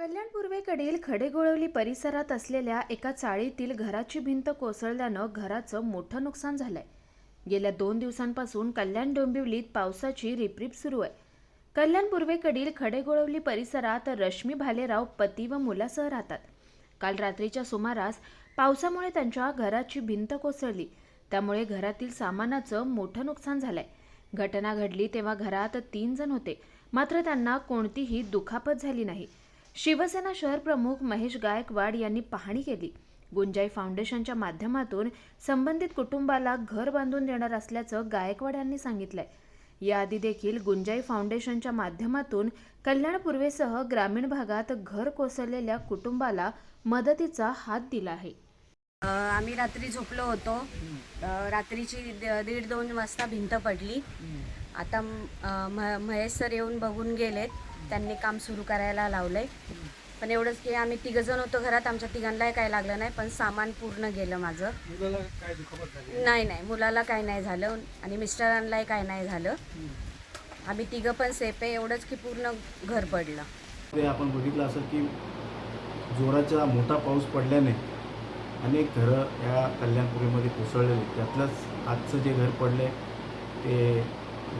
कल्याण पूर्वेकडील खडेगोळवली परिसरात असलेल्या एका चाळीतील घराची भिंत कोसळल्यानं घराचं मोठं नुकसान झालंय. गेल्या दोन दिवसांपासून कल्याण डोंबिवलीत पावसाची रिपरिप सुरू आहे. कल्याण पूर्वेकडील खडेगोळवली परिसरात रश्मी भालेराव पती व मुलासह राहतात. काल रात्रीच्या सुमारास पावसामुळे त्यांच्या घराची भिंत कोसळली. त्यामुळे घरातील सामानाचं मोठं नुकसान झालंय. घटना घडली तेव्हा घरात तीन जण होते. मात्र त्यांना कोणतीही दुखापत झाली नाही. शिवसेना शहर प्रमुख महेश गायकवाड यांनी पाहणी केली. गुंजाई फाउंडेशनच्या माध्यमातून संबंधित कुटुंबाला घर बांधून देणार असल्याचं गायकवाड यांनी सांगितलंय. याआधी देखील गुंजाई फाउंडेशनच्या माध्यमातून कल्याण पूर्वेसह ग्रामीण भागात घर कोसळलेल्या कुटुंबाला मदतीचा हात दिला आहे. आम्ही रात्री झोपलो होतो. रात्रीची द- दीड दोन वाजता भिंत पडली. आता महेश सर येऊन बघून गेलेत. त्यांनी काम सुरू करायला लावलंय. पण एवढंच की आम्ही तिघजण होतो घरात आमच्या तिघांनाही काय लागलं नाही पण सामान पूर्ण गेलं माझं. नाही नाही मुलाला काय नाही झालं आणि मिस्टरांनाही काय नाही झालं. आम्ही तिघं पण सेफ आहे एवढंच की पूर्ण घर पडलं. ते आपण बघितलं असं की जोराचा मोठा पाऊस पडल्याने अनेक घरं या कल्याणपुरीमध्ये कोसळलेले त्यातलंच आजचं जे घर पडले ते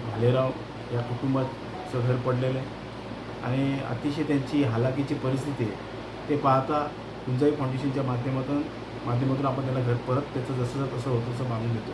भालेराव या कुटुंबाचं घर पडलेलं आहे. आणि अतिशय त्यांची हालाकीची परिस्थिती आहे. ते पाहता कुंजाई फाउंडेशनच्या माध्यमातून माध्यमातून आपण त्याला घर परत त्याचं जसं तसं होतं तसं मागून देतो